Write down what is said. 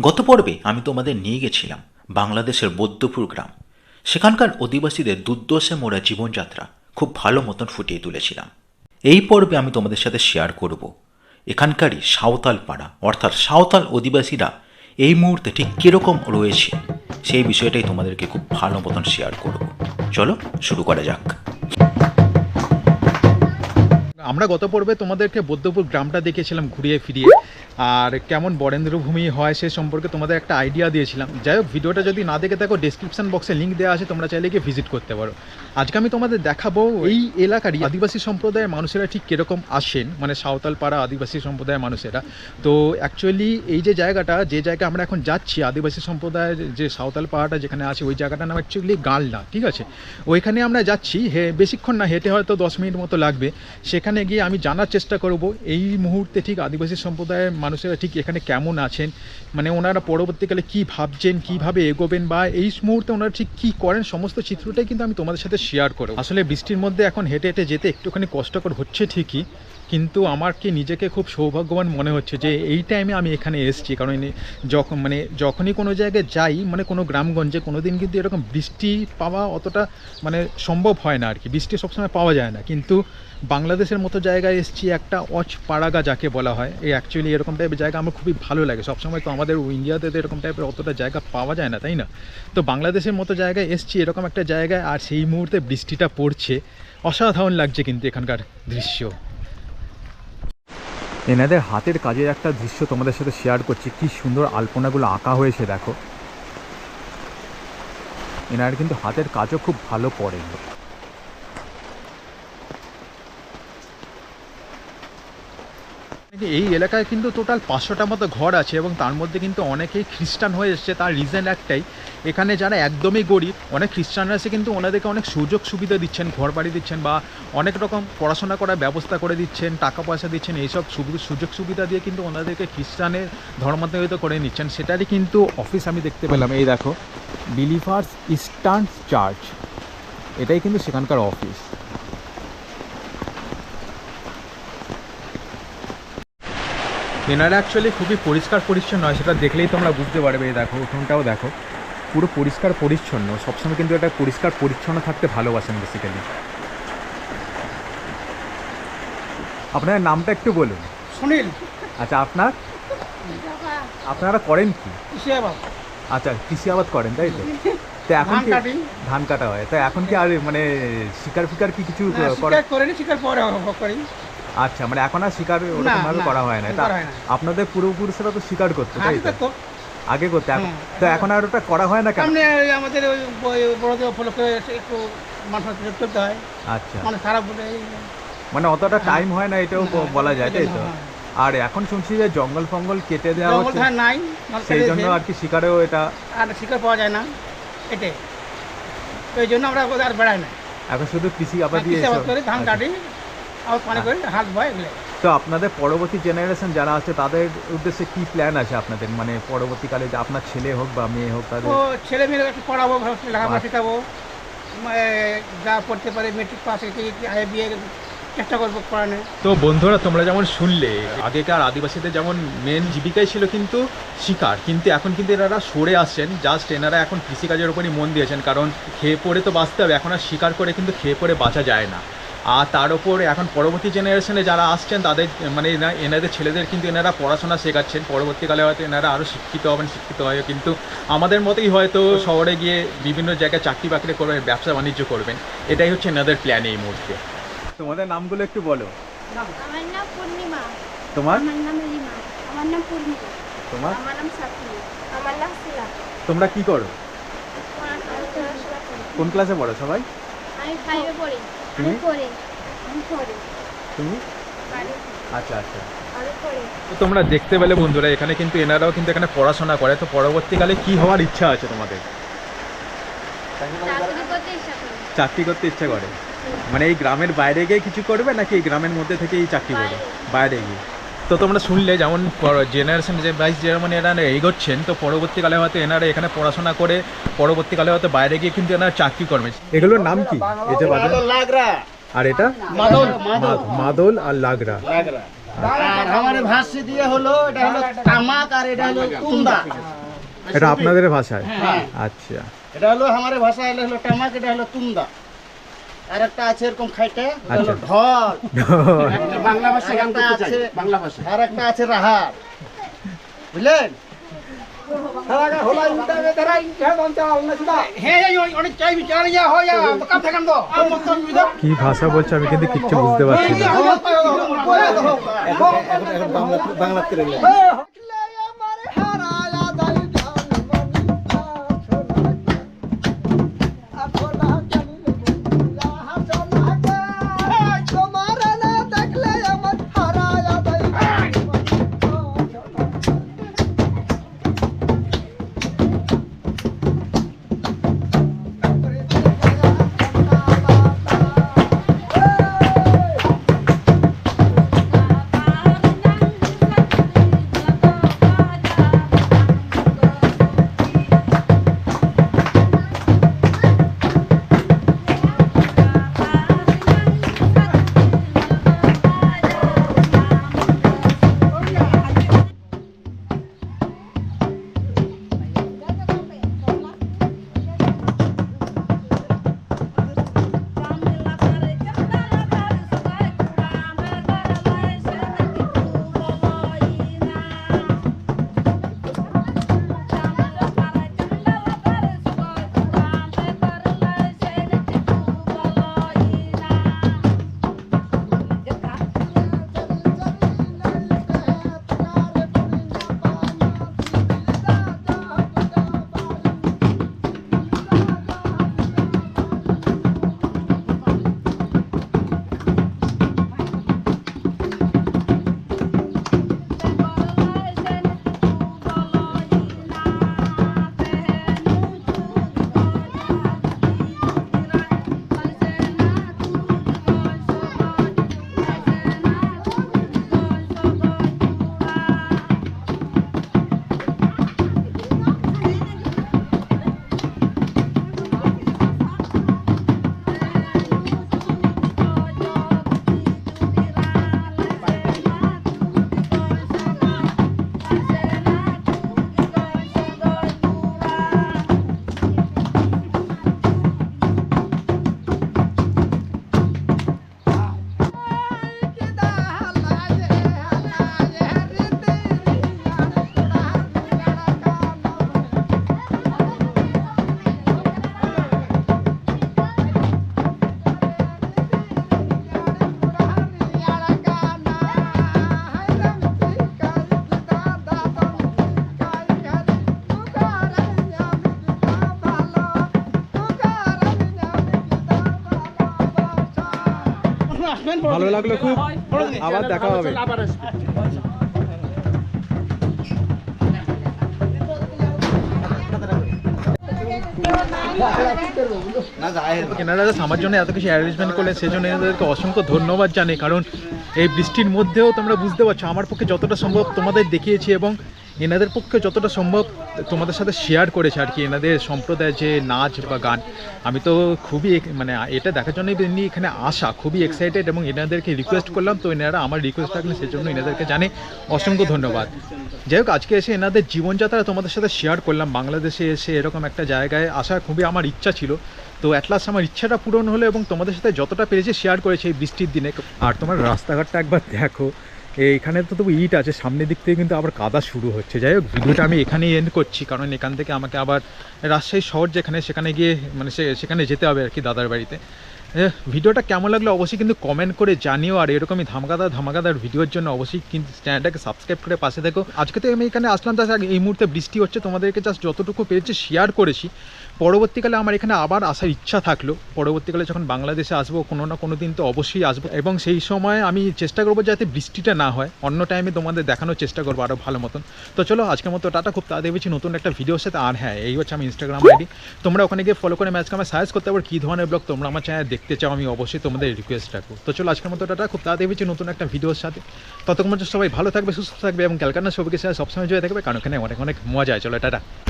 গত পর্বে আমি তোমাদের নিয়ে গেছিলাম বাংলাদেশের বৌদ্ধপুর গ্রাম। সেখানকার অধিবাসীদের দুর্দশে মোড়া জীবনযাত্রা খুব ভালো মতন ফুটিয়ে তুলেছিলাম। এই পর্বে আমি তোমাদের সাথে শেয়ার করব। এখানকারই সাঁওতাল পাড়া অর্থাৎ সাঁওতাল অধিবাসীরা এই মুহূর্তে ঠিক কীরকম রয়েছে সেই বিষয়টাই তোমাদেরকে খুব ভালো মতন শেয়ার করব। চলো শুরু করা যাক। আমরা গত পর্বে তোমাদেরকে বৌদ্ধপুর গ্রামটা দেখেছিলাম ঘুরিয়ে ফিরিয়ে। আর কেমন বরেন্দ্রভূমি হয় সে সম্পর্কে তোমাদের একটা আইডিয়া দিয়েছিলাম। যাই হোক, ভিডিওটা যদি না দেখে থাকো ডেসক্রিপশন বক্সে লিঙ্ক দেওয়া আছে, তোমরা চাইলে গিয়ে ভিজিট করতে পারো। আজকে আমি তোমাদের দেখাবো এই এলাকারই আদিবাসী সম্প্রদায়ের মানুষেরা ঠিক কীরকম আসেন মানে সাঁওতাল পাড়া আদিবাসী সম্প্রদায়ের মানুষেরা। তো অ্যাকচুয়ালি এই যে জায়গাটা, যে জায়গায় আমরা এখন যাচ্ছি, আদিবাসী সম্প্রদায়ের যে সাঁওতাল পাড়াটা যেখানে আছে, ওই জায়গাটার নাম অ্যাকচুয়ালি গালনা, ঠিক আছে? ওইখানে আমরা যাচ্ছি, হে, বেশিক্ষণ না, হেঁটে হয়তো দশ মিনিট মতো লাগবে। সেখানে গিয়ে আমি জানার চেষ্টা করব, এই মুহূর্তে ঠিক আদিবাসী সম্প্রদায়ের মানুষেরা ঠিক এখানে কেমন আছেন? মানে ওনারা পরবর্তীকালে কি ভাবছেন, কীভাবে এগোবেন বা এই মুহূর্তে ওনারা ঠিক কি করেন, সমস্ত চিত্রটাই কিন্তু আমি তোমাদের সাথে শেয়ার করব। আসলে বৃষ্টির মধ্যে এখন হেঁটে হেঁটে যেতে একটুখানি কষ্টকর হচ্ছে ঠিকই। কিন্তু আমার কি নিজেকে খুব সৌভাগ্যবান মনে হচ্ছে যে এই টাইমে আমি এখানে এসেছি? কারণ যখন মানে যখনই কোনো জায়গায় যাই মানে কোনো গ্রামগঞ্জে কোনো দিন কিন্তু এরকম বৃষ্টি পাওয়া অতটা মানে সম্ভব হয় না আর কি বৃষ্টি সবসময় পাওয়া যায় না। কিন্তু বাংলাদেশের মতো জায়গায় এসেছি একটা অচ পাড়াগা যাকে বলা হয়, এই অ্যাকচুয়ালি এরকম টাইপের জায়গা আমার খুবই ভালো লাগে। সবসময় তো আমাদের ইন্ডিয়াতে তো এরকম টাইপের অতটা জায়গা পাওয়া যায় না, তাই না? তো বাংলাদেশের মতো জায়গায় এসেছি এরকম একটা জায়গায়, আর সেই মুহূর্তে বৃষ্টিটা পড়ছে। অসাধারণ লাগছে কিন্তু এখানকার দৃশ্য। এনাদের হাতের কাজের একটা দৃশ্য তোমাদের সাথে শেয়ার করছি। কি সুন্দর আলপনাগুলো আঁকা হয়েছে, দেখো। এনারা কিন্তু হাতের কাজও খুব ভালো পড়ে এই এলাকায় কিন্তু টোটাল পাঁচশোটা মতো ঘর আছে এবং তার মধ্যে কিন্তু অনেকেই খ্রিস্টান হয়ে এসছে। তার রিজন একটাই, এখানে যারা একদমই গরিব, অনেক খ্রিস্টানরা এসে কিন্তু ওনাদেরকে অনেক সুযোগ সুবিধা দিচ্ছেন ঘর বাড়ি দিচ্ছেন বা অনেক রকম পড়াশোনা করার ব্যবস্থা করে দিচ্ছেন, টাকা পয়সা দিচ্ছেন, এইসব সুবি- সুযোগ সুবিধা দিয়ে কিন্তু ওনাদেরকে খ্রিস্টানের ধর্মান্তরিত করে নিচ্ছেন। সেটারই কিন্তু অফিস আমি দেখতে পেলাম। এই দেখো বিলিভার্স ইস্টার্ন চার্চ এটাই কিন্তু সেখানকার অফিস এনারা অ্যাকচুয়ালি খুবই পরিষ্কার পরিচ্ছন্ন হয় সেটা দেখলেই তোমরা বুঝতে পারবে দেখো উঠোনটাও দেখো। পুরো পরিষ্কার পরিচ্ছন্ন সবসময় কিন্তু এটা পরিষ্কার পরিচ্ছন্ন থাকতে ভালোবাসেন বেসিক্যালি আপনার নামটা একটু বলুন। সুনীল। আচ্ছা আপনার? আপনারা করেন কি? আচ্ছা কৃষি আবাদ করেন তাই তো? তো এখন ধান কি কাটি। ধান কাটা হয়। তা এখন কি আর মানে শিকার ফিকার কি কিছু না, করে শিকার পরে করি। আচ্ছা মানে এখন আর শিকার ওরকম ভাবে করা হয় না। হয় না। আপনাদের পূর্বপুরুষরা তো শিকার করতো তাই তো? আগে করতে হ্যাঁ। তো এখন আর ওটা করা হয় না কেন? আমাদের ওই বড়দের উপলক্ষে একটু মানুষ চলতে হয়। আচ্ছা। মানে খারাপ বলে মানে অতটা টাইম হয় না এটাও বলা যায় তাই তো? হ্যাঁ। আর এখন শুনছি যে জঙ্গল ফঙ্গল কেটে দেওয়া জঙ্গল হচ্ছে নাই সেই জন্য আর কি শিকারেও এটা আর শিকার পাওয়া যায় না এটাই। এই জন্য আমরা আর বেড়াই না। এখন শুধু কৃষি কৃষিয়াবাদ এসব। ধান আচ্ছা। কাটি। আর পানি করি হাত এগুলো। তো আপনাদের পরবর্তী জেনারেশন যারা আছে তাদের উদ্দেশ্যে কি প্ল্যান আছে আপনাদের? মানে পরবর্তীকালে যে আপনার ছেলে হোক বা মেয়ে হোক তাদের ও ছেলে মেয়েরা একটু পড়াবো ভালো লেখাপড়া। শেখাবো। যা পড়তে পারে মেট্রিক পাস আই বিয়ে চেষ্টা করব পড়ানো তো বন্ধুরা তোমরা যেমন শুনলে আগেকার আদিবাসীদের যেমন মেন জীবিকাই ছিল কিন্তু শিকার। কিন্তু এখন কিন্তু এনারা সরে আসছেন। জাস্ট এনারা এখন কৃষিকাজের উপরই মন দিয়েছেন। কারণ খেয়ে পড়ে তো বাঁচতে হবে। এখন আর শিকার করে কিন্তু খেয়ে পড়ে বাঁচা যায় না। আর তার ওপর এখন পরবর্তী জেনারেশনে যারা আসছেন তাদের মানে এনাদের ছেলেদের কিন্তু এনারা পড়াশোনা শেখাচ্ছেন। পরবর্তীকালে হয়তো এনারা আরও শিক্ষিত হবেন শিক্ষিত হয় কিন্তু আমাদের মতেই হয়তো শহরে গিয়ে বিভিন্ন জায়গায় চাকরি বাকরি করবেন ব্যবসা বাণিজ্য করবেন। এটাই হচ্ছে এনাদের প্ল্যান এই মুহূর্তে। তোমাদের নামগুলো একটু বলো। আমার নাম পূর্ণিমা। তোমার? আমার নাম লিমা আমার নাম পূর্ণিমা। তোমার? আমার নাম সাথী আমার নাম শিলা। তোমরা কি করো? আমি পড়াশোনা করি। কোন ক্লাসে পড়ো সবাই? আমি ফাইভে পড়ি। তুমি? তুমি? আচ্ছা আচ্ছা। তো তোমরা দেখতে পেলে বন্ধুরা এখানে কিন্তু এনারাও কিন্তু এখানে পড়াশোনা করে। তো পরবর্তীকালে কি হওয়ার ইচ্ছা আছে তোমাদের? চাকরি করতে ইচ্ছা চাকরি করতে ইচ্ছা করে? মানে এই গ্রামের বাইরে গিয়ে কিছু করবে নাকি এই গ্রামের মধ্যে থেকেই এই চাকরি করবে? বাইরে গিয়ে। তো তোমরা শুনলে যেমন জেনারেশন যে বাইশ যেমন এনারা এগোচ্ছেন তো পরবর্তীকালে হয়তো এনারা এখানে পড়াশোনা করে পরবর্তীকালে হয়তো বাইরে গিয়ে কিন্তু এনারা চাকরি করবে। এগুলোর নাম কি? এই যে আর এটা? মাদল। আর লাগরা। আর আমার ভাষী দিয়ে হলো এটা হলো তামাক আর এটা হলো এটা আপনাদের ভাষায়? হ্যাঁ। আচ্ছা। এটা হলো আমার ভাষা হলো হলো তামাক এটা হলো তুন্দা আর একটা আছে এরকম খাইটে হলো আচ্ছা। ঢল বাংলা ভাষা গান করতে চাই বাংলা ভাষা আর একটা আছে রাহার বুঝলেন হ্যাঁ ইয়া হয় কি ভাষা বলছে আমি কিন্তু কিচ্ছু বুঝতে পারছি না ভালো লাগল খুব। আবার দেখা হবে। আমার জন্য এত কিছু অ্যারেঞ্জমেন্ট করলেন, সেজন্য এনাদেরকে অসংখ্য ধন্যবাদ জানাই, কারণ এই বৃষ্টির মধ্যেও তোমরা বুঝতে পারছ, আমার পক্ষে যতটা সম্ভব তোমাদের দেখিয়েছি এবং এনাদের পক্ষে যতটা সম্ভব তোমাদের সাথে শেয়ার করেছে আর কি, এনাদের সম্প্রদায়ের যে নাচ বা গান, আমি তো খুবই মানে এটা দেখার জন্য এমনি এখানে আসা, খুবই এক্সাইটেড এবং এনাদেরকে রিকোয়েস্ট করলাম, তো এনারা আমার রিকোয়েস্ট রাখলেন সেজন্য এনাদেরকে জানে অসংখ্য ধন্যবাদ। যাই হোক, আজকে এসে এনাদের জীবনযাত্রা তোমাদের সাথে শেয়ার করলাম, বাংলাদেশে এসে এরকম একটা জায়গায় আসার খুবই আমার ইচ্ছা ছিল। তো অ্যাটলাস্ট আমার ইচ্ছাটা পূরণ হলো এবং তোমাদের সাথে যতটা পেরেছি শেয়ার করেছি এই বৃষ্টির দিনে। আর তোমার রাস্তাঘাটটা একবার দেখো এইখানে তো তবু ইট আছে, সামনের দিক থেকে কিন্তু আবার কাদা শুরু হচ্ছে। যাই হোক, ভিডিওটা আমি এখানেই এন্ড করছি, কারণ এখান থেকে আমাকে আবার রাজশাহী শহর যেখানে, সেখানে গিয়ে মানে সেখানে যেতে হবে আর কি দাদার বাড়িতে। ভিডিওটা কেমন লাগল অবশ্যই কিন্তু কমেন্ট করে জানিও, আর এরকমই ধামাকাদার ধামাকাদার ভিডিওর জন্য অবশ্যই কিন্তু চ্যানেলটাকে সাবস্ক্রাইব করে পাশে দেখো আজকে তো আমি এখানে আসলাম, তার এই মুহূর্তে বৃষ্টি হচ্ছে, তোমাদেরকে জাস্ট যতটুকু পেরেছি শেয়ার করেছি। পরবর্তীকালে আমার এখানে আবার আসার ইচ্ছা থাকল। পরবর্তীকালে যখন বাংলাদেশে আসব, কোনো না কোনো দিন তো অবশ্যই আসব। এবং সেই সময় আমি চেষ্টা করব যাতে বৃষ্টিটা না হয়। অন্য টাইমে তোমাদের দেখানোর চেষ্টা করব আরও ভালো মতন। তো চলো, আজকের মতো টাটা, খুব তাড়াতাড়ি পেয়েছি নতুন একটা ভিডিওর সাথে। আর হ্যাঁ এই হচ্ছে আমি ইনস্টাগ্রাম আইডি তোমরা ওখানে গিয়ে ফলো করে ম্যাচকে আমার সাজেস্ট করতে পারো কী ধরনের ব্লগ তোমরা আমার চ্যানেল দেখতে চাও, আমি অবশ্যই তোমাদের রিকোয়েস্ট রাখব। তো চলো, আজকের মতো টাটা, খুব তাড়াতাড়ি হচ্ছে নতুন একটা ভিডিওর সাথে। ততক্ষণ সবাই ভালো থাকবে, সুস্থ থাকবে এবং ক্যালকানা সবকে সবসময় জয় থাকবে কারণ এখানে অনেক অনেক মজা। চলো, টাটা।